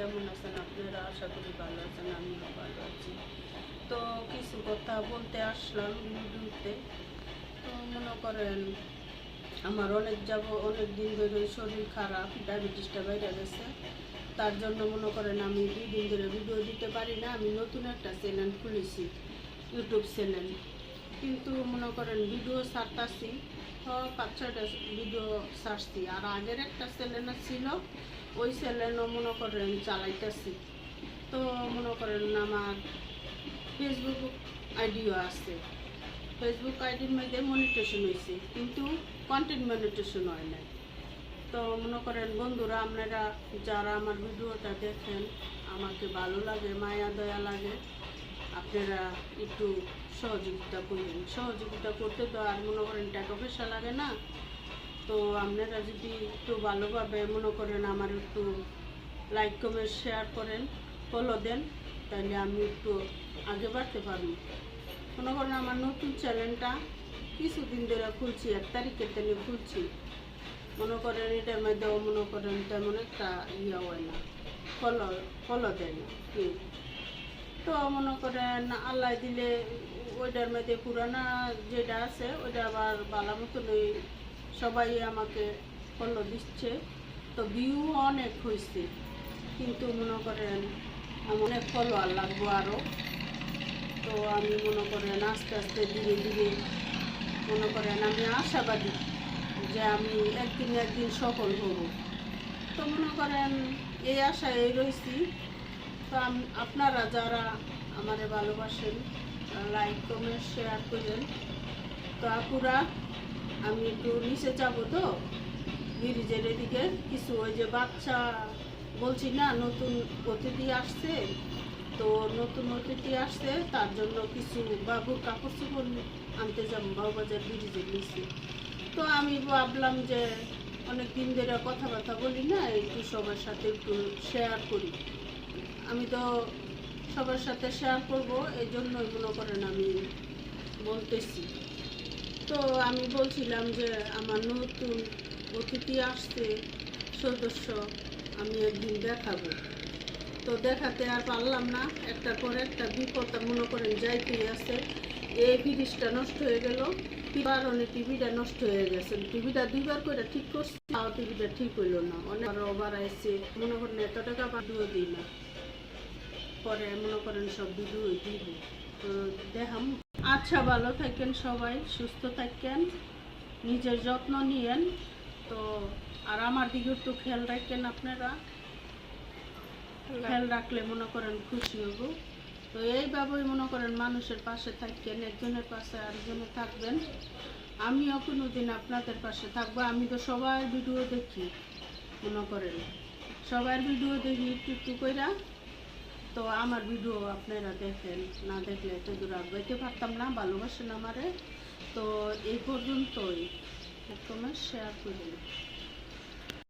কেমন আছেন আপনারা আশা করি ভালো আছেন, আমিও ভালো আছি। তো কিছু কথা বলতে আসলাম ভিডিওতে তো মনে করেন, আমার অনেক যাব, অনেক দিন ধরে শরীর খারাপ, ডায়াবেটিসটা বাইরে গেছে। তার জন্য মনে করেন আমি দুই দিন ধরে ভিডিও দিতে পারি না, আমি নতুন একটা চ্যানেল খুলেছি, ইউটিউব চ্যানেল। কিন্তু মনে করেন ভিডিও ছাড়তাছি পাঁচ ছয়টা ভিডিও ছাড়ছি। আর আগের একটা চ্যানেল ছিল, ওই চ্যানেলও মনে করেন চালাইতেছি। তো মনে করেন আমার ফেসবুক আইডিও আছে। ফেসবুক আইডির মধ্যে মনিটেশন হয়েছে কিন্তু কন্টেন্ট মনিটেশন হয় নাই। তো মনে করেন বন্ধুরা, আপনারা যারা আমার ভিডিওটা দেখেন, আমাকে ভালো লাগে, মায়া, দয়া লাগে আপনারা একটু সহযোগিতা করবেন। সহযোগিতা করতে তো আর মনে করেন টাকা পয়সা লাগে না। তো আপনারা যদি একটু ভালোভাবে মনে করেন আমার একটু লাইক কমেন্ট শেয়ার করেন ফলো দেন, তাহলে আমি একটু আগে বাড়তে পারব। মনে করেন আমার নতুন চ্যানেলটা কিছুদিন ধরে খুলছি, এক তারিখের থেকে খুলছি। মনে করেন এটার মধ্যেও মনে করেন তেমন একটা ইয়ে হয় না। ফলো ফলো দেয় না। তো মনে করেন আল্লাহ দিলে ওইটার মধ্যে পুরানা যেটা আছে, ওইটা আবার ভালো মতনই সবাই আমাকে ফলো দিচ্ছে। তো ভিউ অনেক হয়েছে কিন্তু মনে করেন অনেক ফলোয়ার লাগবো আরও তো আমি মনে করেন আস্তে আস্তে ধীরে ধীরে মনে করেন আমি আশাবাদী যে আমি একদিন একদিন সফল হব। তো মনে করেন এই আশায় রয়েছি তো আপনারা যারা আমারে ভালোবাসেন লাইক কমেন্ট শেয়ার করেন তো আপুরা, আমি একটু নিচে যাব তো? ব্রিজের এদিকে কিছু ওই যে বাচ্চা বলছি না, নতুন অতিথি আসছে, তো নতুন অতিথি আসছে, তার জন্য কিছু বাবুর কাপড় চোপড় আনতে যাব, বাবুবাজার ব্রিজের নিচে। তো আমি ভাবলাম যে অনেক দিন ধরে কথাবার্তা বলি না, একটু সবার সাথে একটু শেয়ার করি। আমি তো সবার সাথে শেয়ার করব, এই জন্যই মনে করেন আমি বলতেছি। তো আমি বলছিলাম যে আমার নতুন অতিথি আসছে, সদস্য, আমি একদিন দেখাবো। তো দেখাতে আর পারলাম না, একটা পর একটা বিপদ, মনে করেন যাইতেই আছে। এই ফ্রিজটা নষ্ট হয়ে গেল কারণে টিভিটা নষ্ট হয়ে গেছে। টিভিটা দুইবার করে ঠিক করছি, তাও টিভিটা ঠিক হইল না। অনেক ওভার আসছে মনে করেন এত টাকা ভিডিও দিই না। পরে মনে করেন সব ভিডিও দিব তো দেখাম। আচ্ছা ভালো থাকেন সবাই, সুস্থ থাকেন, নিজের যত্ন নিয়েন। তো আর আমার দিকে একটু খেয়াল রাখেন আপনারা। খেয়াল রাখলে মনে করেন খুশি হব। তো এইভাবেই মনে করেন মানুষের পাশে থাকেন, একজনের পাশে আরেকজনের থাকবেন। আমিও কোনো দিন আপনাদের পাশে থাকব। আমি তো সবার ভিডিও দেখি, মনে করেন। সবার ভিডিও দেখি একটু একটু কইরা। তো আমার ভিডিও আপনারা দেখেন, না দেখলে তো দূর আগাইতে পারতাম না, ভালোবাসেন আমারে। তো এই পর্যন্তই। তোমার শেয়ার করবেন